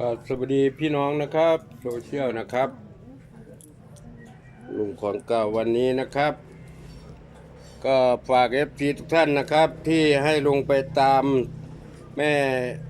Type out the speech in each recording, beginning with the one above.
สวัสดีพี่น้องนะครับโซเชียลนะครับลุงของเก่าวันนี้นะครับ ก็ฝากเอฟซีทุกท่านนะครับ ที่ให้ลุงไปตามแม่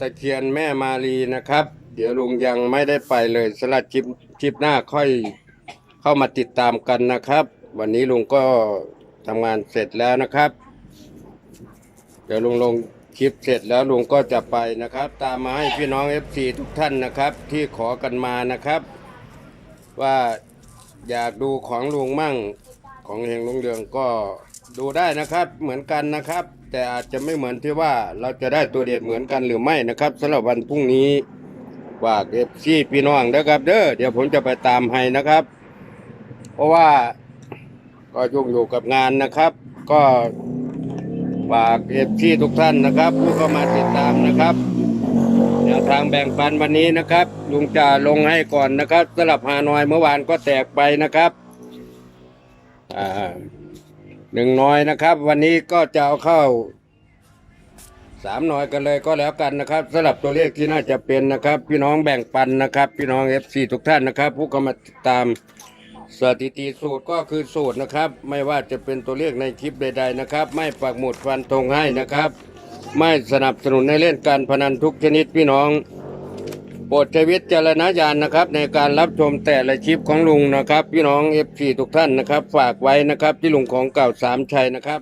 ตะเคียนแม่มาลีนะครับ เดี๋ยวลุงยังไม่ได้ไปเลยสลัดชิปชิปหน้าค่อยเข้ามาติดตามกันนะครับ วันนี้ลุงก็ทำงานเสร็จแล้วนะครับ เดี๋ยวลุงลง คลิปเสร็จแล้วลุงก็จะไปนะครับ ตามมาให้พี่น้อง FC ทุกท่านนะครับ ที่ขอกันมานะครับ ว่าอยากดูของลุงมั่งของเฮงลุงเรืองก็ดูได้นะครับเหมือนกันนะครับ แต่อาจจะไม่เหมือนที่ว่าเราจะได้ตัวเด็ดเหมือนกันหรือไม่นะครับสำหรับวันพรุ่งนี้ฝากเอฟซีพี่น้องนะครับ เด้อเดี๋ยวผมจะไปตามให้นะครับ เพราะว่าก็ยุ่งอยู่กับงานนะครับ ก็ ฝากเอฟซีทุกท่านนะครับ ผู้เข้ามาติดตามนะครับแนวทางแบ่งปันวันนี้นะครับ ลุงจะลงให้ก่อนนะครับสลับฮานอยเมื่อวานก็แตกไปนะครับหนึ่งน้อยนะครับ วันนี้ก็จะเอาเข้าสามหน้อยกันเลยก็แล้วกันนะครับสลับตัวเลขที่น่าจะเป็นนะครับ พี่น้องแบ่งปันนะครับ พี่น้องเอฟซีทุกท่านนะครับ ผู้เข้ามาติดตาม สถิติสูตรก็คือสูตรนะครับ ไม่ว่าจะเป็นตัวเลขในคลิปใด ๆนะครับ ไม่ปักหมุดฟันธงให้นะครับ ไม่สนับสนุนในเล่นการพนันทุกชนิดพี่น้องโปรดใช้วิจารณญาณนะครับ ในการรับชมแต่ละคลิปของลุงนะครับ พี่น้องเอฟซีทุกท่านนะครับ ฝากไว้นะครับที่ลุงของเก่าสามชัยนะครับ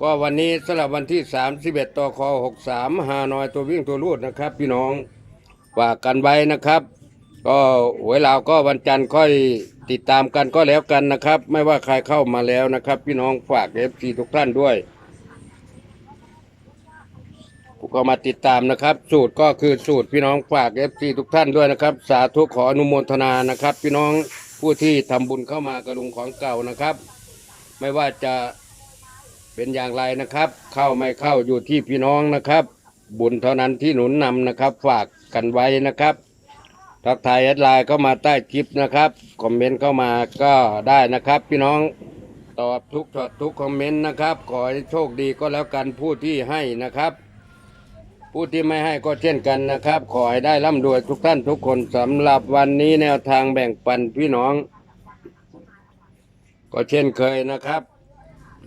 ก็วันนี้สำหรับวันที่ 31ต่อคอ63ฮานอยตัววิ่งตัวรูดนะครับ พี่น้องฝากกันไว้นะครับ ก็หวยลาวก็วันจันทร์ค่อย ติดตามกันก็แล้วกันนะครับ ไม่ว่าใครเข้ามาแล้วนะครับ พี่น้องฝากเอฟซีทุกท่านด้วยก็มาติดตามนะครับ สูตรก็คือสูตรพี่น้องฝากเอฟซีทุกท่านด้วยนะครับ สาธุขออนุโมทนานะครับ พี่น้องผู้ที่ทำบุญเข้ามากระลุงของเก่านะครับ ไม่ว่าจะเป็นอย่างไรนะครับ เข้าไม่เข้าอยู่ที่พี่น้องนะครับ บุญเท่านั้นที่หนุนนำนะครับ ฝากกันไว้นะครับ ทักทายแอดไลน์เข้ามาใต้คลิปนะครับ คอมเมนต์เข้ามาก็ได้นะครับ พี่น้องตอบทุกช็อตทุกคอมเมนต์นะครับ ขอให้โชคดีก็แล้วกันผู้ที่ให้นะครับ ผู้ที่ไม่ให้ก็เช่นกันนะครับ ขอให้ได้ร่ำรวยทุกท่านทุกคนสำหรับวันนี้แนวทางแบ่งปันพี่น้อง ก็เช่นเคยนะครับ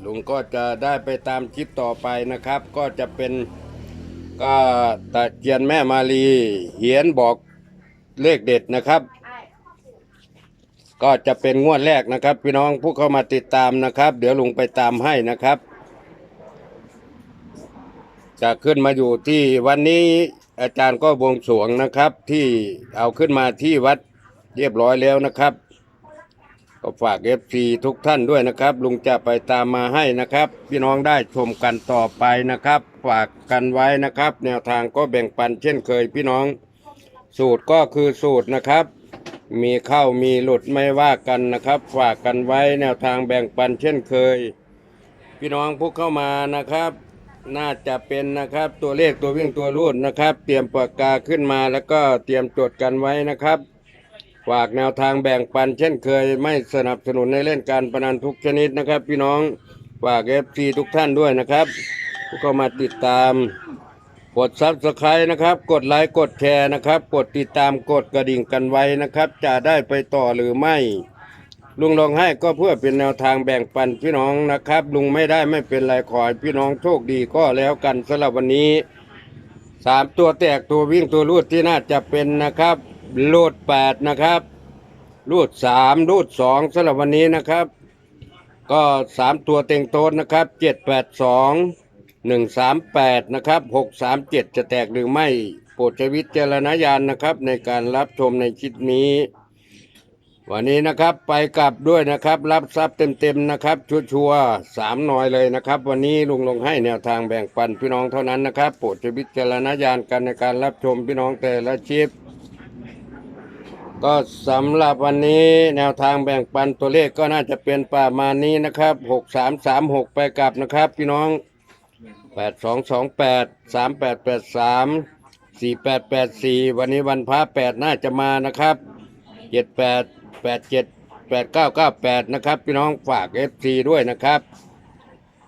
ลุงก็จะได้ไปตามคลิปต่อไปนะครับ ก็จะเป็นก็ตะเกียนแม่มาลีเหียนบอก เลขเด็ดนะครับ ก็จะเป็นงวดแรกนะครับ พี่น้องผู้เข้ามาติดตามนะครับ เดี๋ยวลุงไปตามให้นะครับ จะขึ้นมาอยู่ที่วันนี้อาจารย์ก็บวงสรวงนะครับ ที่เอาขึ้นมาที่วัดเรียบร้อยแล้วนะครับก็ฝากเอฟซีทุกท่านด้วยนะครับ ลุงจะไปตามมาให้นะครับ พี่น้องได้ชมกันต่อไปนะครับ ฝากกันไว้นะครับ แนวทางก็แบ่งปันเช่นเคยพี่น้อง สูตรก็คือสูตรนะครับ มีเข้ามีหลุดไม่ว่ากันนะครับ ฝากกันไว้แนวทางแบ่งปันเช่นเคย พี่น้องผู้เข้ามานะครับ น่าจะเป็นนะครับตัวเลขตัววิ่งตัวรูดนะครับ เตรียมปากกาขึ้นมาแล้วก็เตรียมจดกันไว้นะครับ ฝากแนวทางแบ่งปันเช่นเคย ไม่สนับสนุนในเล่นการพนันทุกชนิดนะครับ พี่น้องฝากเอฟซีทุกท่านด้วยนะครับผู้เข้ามาติดตาม กดซับสไครต์นะครับ กดไลค์ กดแชร์นะครับ กดติดตาม กดกระดิ่งกันไว้นะครับ จะได้ไปต่อหรือไม่ ลุงลองให้ก็เพื่อเป็นแนวทางแบ่งปันพี่น้องนะครับ ลุงไม่ได้ไม่เป็นไรขอให้พี่น้องโชคดีก็แล้วกันสำหรับวันนี้สามตัวแตกตัววิ่งตัวรูดที่น่าจะเป็นนะครับรูดแปดนะครับรูดสามรูดสองสำหรับวันนี้นะครับ ก็สามตัวเต็งโต๊ดนะครับเจ็ดแปดสอง หนึ่งสามแปดนะครับหกสามเจ็ดจะแตกหรือไม่โปรดใช้วิจารณญาณนะครับ ในการรับชมในคลิปนี้ วันนี้นะครับไปกลับด้วยนะครับ รับทรัพย์เต็มๆนะครับ ชัวๆสามหน่อยเลยนะครับ วันนี้ลุงลงให้แนวทางแบ่งปันพี่น้องเท่านั้นนะครับ โปรดใช้วิจารณญาณกันในการรับชมพี่น้องแต่ละชิปก็สำหรับวันนี้แนวทางแบ่งปันตัวเลขก็น่าจะเป็นประมาณนี้นะครับหกสามสามหกไปกลับนะครับ พี่น้อง แปดสองสองแปดสามแปดแปดสามสี่แปดแปดสี่วันนี้วันพระแปดน่าจะมานะครับเจ็ดแปดแปดเจ็ดแปดเก้าเก้าแปดนะครับ พี่น้องฝากเอฟซีด้วยนะครับ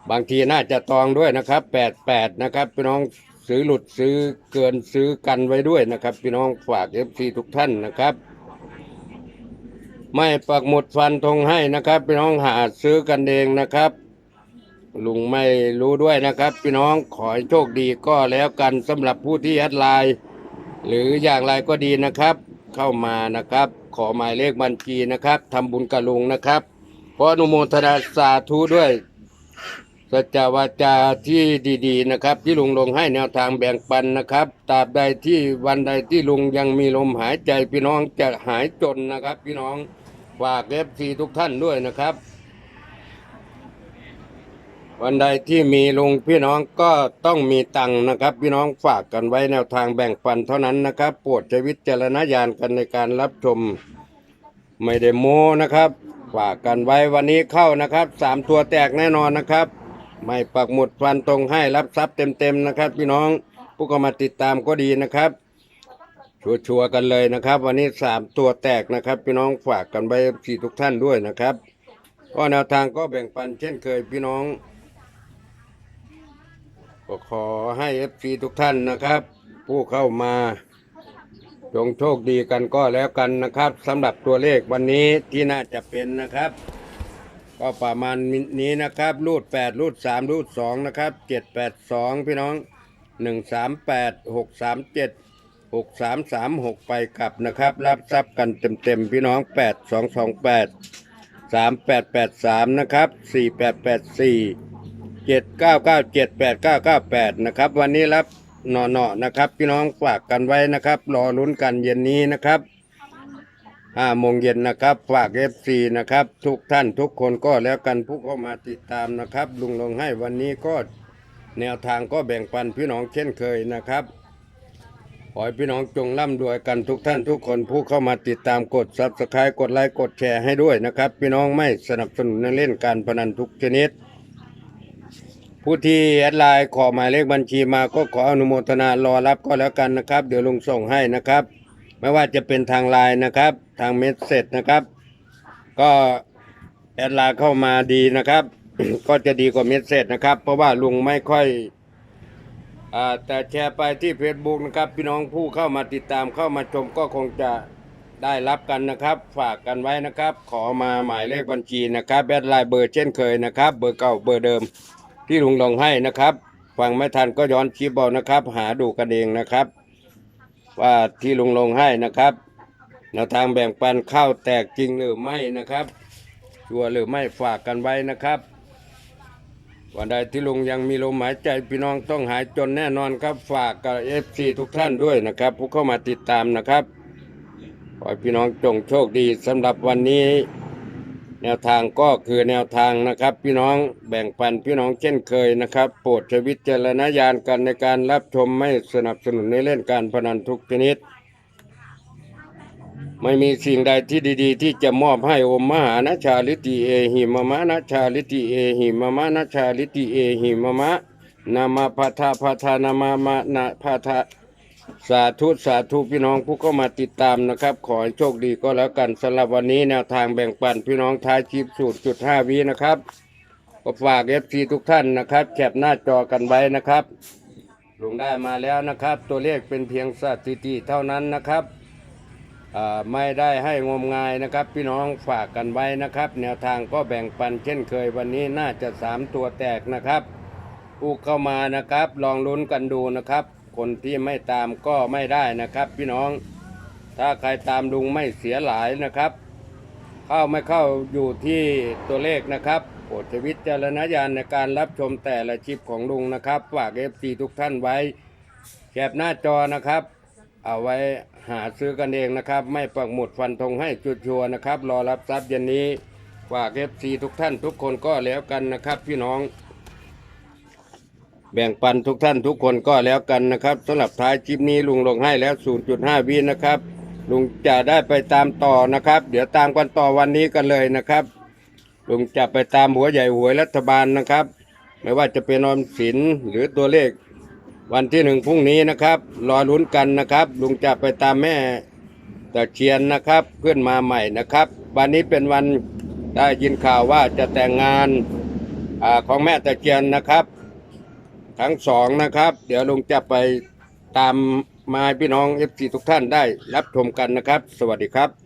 บางทีน่าจะตองด้วยนะครับแปดแปดนะครับพี่น้องซื้อหลุดซื้อเกินซื้อกันไว้ด้วยนะครับ พี่น้องฝากเอฟซีทุกท่านนะครับ ไม่ปักหมุดฟันธงให้นะครับ พี่น้องหาซื้อกันเองนะครับ ลุงไม่รู้ด้วยนะครับ พี่น้องขอให้โชคดีก็แล้วกันสำหรับผู้ที่แอดไลน์หรืออย่างไรก็ดีนะครับ เข้ามานะครับ ขอหมายเลขบัญชีนะครับทำบุญกับลุงนะครับขออนุโมทนาสาธุด้วยสัจจวาจาที่ดีๆนะครับ ที่ลุงลงให้แนวทางแบ่งปันนะครับตราบใดที่วันใดที่ลุงยังมีลมหายใจพี่น้องจะหายจนนะครับ พี่น้องฝากเอฟซีทุกท่านด้วยนะครับ วันใดที่มีลุงพี่น้องก็ต้องมีตังค์นะครับ พี่น้องฝากกันไว้แนวทางแบ่งปันเท่านั้นนะครับโปรดใช้วิจารณญาณกันในการรับชมไม่ได้โม้นะครับ ฝากกันไว้วันนี้เข้านะครับสามตัวแตกแน่นอนนะครับ ไม่ปักหมุดฟันตรงให้รับทรัพย์เต็มๆนะครับ พี่น้องผู้เข้ามาติดตามก็ดีนะครับ ชัวร์ๆกันเลยนะครับ วันนี้สามตัวแตกนะครับ พี่น้องฝากกันไว้สี่ทุกท่านด้วยนะครับก็แนวทางก็แบ่งปันเช่นเคยพี่น้อง ก็ขอให้เอฟซีทุกท่านนะครับ ผู้เข้ามาจงโชคดีกันก็แล้วกันนะครับสำหรับตัวเลขวันนี้ที่น่าจะเป็นนะครับ ก็ประมาณนี้นะครับ รูดแปดรูดสามรูดสองนะครับเจ็ดแปดสองพี่น้องหนึ่งสามแปดหกสามเจ็ดหกสามสามหกไปกลับนะครับ รับทรัพย์กันเต็มๆ พี่น้องแปดสองสองแปดสามแปดแปดสามนะครับสี่แปดแปดสี่ เจ็ดเก้าเก้าเจ็ดแปดเก้าเก้าแปดนะครับ วันนี้รับหน่อๆนะครับ พี่น้องฝากกันไว้นะครับ รอลุ้นกันเย็นนี้นะครับห้าโมงเย็นนะครับ ฝากเอฟซีนะครับ ทุกท่านทุกคนก็แล้วกันผู้เข้ามาติดตามนะครับ ลุงลงให้วันนี้ก็แนวทางก็แบ่งปันพี่น้องเช่นเคยนะครับขอให้พี่น้องจงร่ำรวยกันทุกท่านทุกคนผู้เข้ามาติดตามกดซับสไครต์กดไลค์กดแชร์ให้ด้วยนะครับ พี่น้องไม่สนับสนุนเล่นการพนันทุกชนิด ผู้ที่แอดไลน์ขอหมายเลขบัญชีมาก็ขออนุโมทนารอรับก็แล้วกันนะครับ เดี๋ยวลุงส่งให้นะครับ ไม่ว่าจะเป็นทางไลน์นะครับ ทางเมสเซจนะครับ ก็แอดไลน์เข้ามาดีนะครับ ก็จะดีกว่าเมสเซจนะครับ เพราะว่าลุงไม่ค่อยอ่าแต่แชร์ไปที่ Facebook นะครับ พี่น้องผู้เข้ามาติดตามเข้ามาชมก็คงจะได้รับกันนะครับ ฝากกันไว้นะครับ ขอมาหมายเลขบัญชีนะครับแอดไลน์เบอร์เช่นเคยนะครับ เบอร์เก่าเบอร์เดิม ที่ลุงลงให้นะครับ ฟังไม่ทันก็ย้อนคลิปเอานะครับ หาดูกันเองนะครับ ว่าที่ลุงลงให้นะครับแนวทางแบ่งปันข้าวแตกจริงหรือไม่นะครับชัวหรือไม่ฝากกันไว้นะครับ วันใดที่ลุงยังมีลมหายใจพี่น้องต้องหายจนแน่นอนครับ ฝากกับเอฟซีทุกท่านด้วยนะครับ ผู้เข้ามาติดตามนะครับขอพี่น้องจงโชคดีสำหรับวันนี้ แนวทางก็คือแนวทางนะครับ พี่น้องแบ่งปันพี่น้องเช่นเคยนะครับ โปรดใช้วิจารณญาณกันในการรับชมไม่สนับสนุนในเล่นการพนันทุกชนิด ไม่มีสิ่งใดที่ดีๆ ที่จะมอบให้อมมหานาชาลิติเอหิมมะนาชาลิติเอหิมมะนาชาลิติเอหิมมะนามาพัทาพัทานามามะนาพัทา สาธุสาธุพี่น้องผู้เข้ามาติดตามนะครับ ขอให้โชคดีก็แล้วกันสำหรับวันนี้แนวทางแบ่งปันพี่น้องท้ายคลิปสูตรจุดห้าวินะครับก็ฝากเอฟซีทุกท่านนะครับแคปหน้าจอกันไว้นะครับลงได้มาแล้วนะครับ ตัวเลขเป็นเพียงสถิติเท่านั้นนะครับไม่ได้ให้งมงายนะครับ พี่น้องฝากกันไว้นะครับ แนวทางก็แบ่งปันเช่นเคยวันนี้น่าจะสามตัวแตกนะครับผู้เข้ามานะครับ ลองลุ้นกันดูนะครับ คนที่ไม่ตามก็ไม่ได้นะครับ พี่น้อง ถ้าใครตามลุงไม่เสียหลายนะครับ เข้าไม่เข้าอยู่ที่ตัวเลขนะครับโปรดใช้วิจารณญาณในการรับชมแต่ละคลิปของลุงนะครับฝากเอฟซีทุกท่านไว้แคปหน้าจอนะครับ เอาไว้หาซื้อกันเองนะครับ ไม่ปักหมุดฟันธงให้จุดชัวนะครับ รอรับทรัพย์เย็นนี้ฝากเอฟซีทุกท่านทุกคนก็แล้วกันนะครับ พี่น้อง แบ่งปันทุกท่านทุกคนก็แล้วกันนะครับสำหรับท้ายคลิปนี้ลุงลงให้แล้ว 0.5 วินะครับ ลุงจะได้ไปตามต่อนะครับ เดี๋ยวตามกันต่อวันนี้กันเลยนะครับ ลุงจะไปตามหัวใหญ่หวยรัฐบาลนะครับ ไม่ว่าจะเป็นออมสินหรือตัวเลข วันที่หนึ่งพรุ่งนี้นะครับรอลุ้นกันนะครับ ลุงจะไปตามแม่ตะเคียนนะครับขึ้นมาใหม่นะครับ วันนี้เป็นวันได้ยินข่าวว่าจะแต่งงานอของแม่ตะเคียนนะครับ ทั้งสองนะครับ เดี๋ยวลุงจะไปตามมาพี่น้องเอฟซีทุกท่านได้รับชมกันนะครับ สวัสดีครับ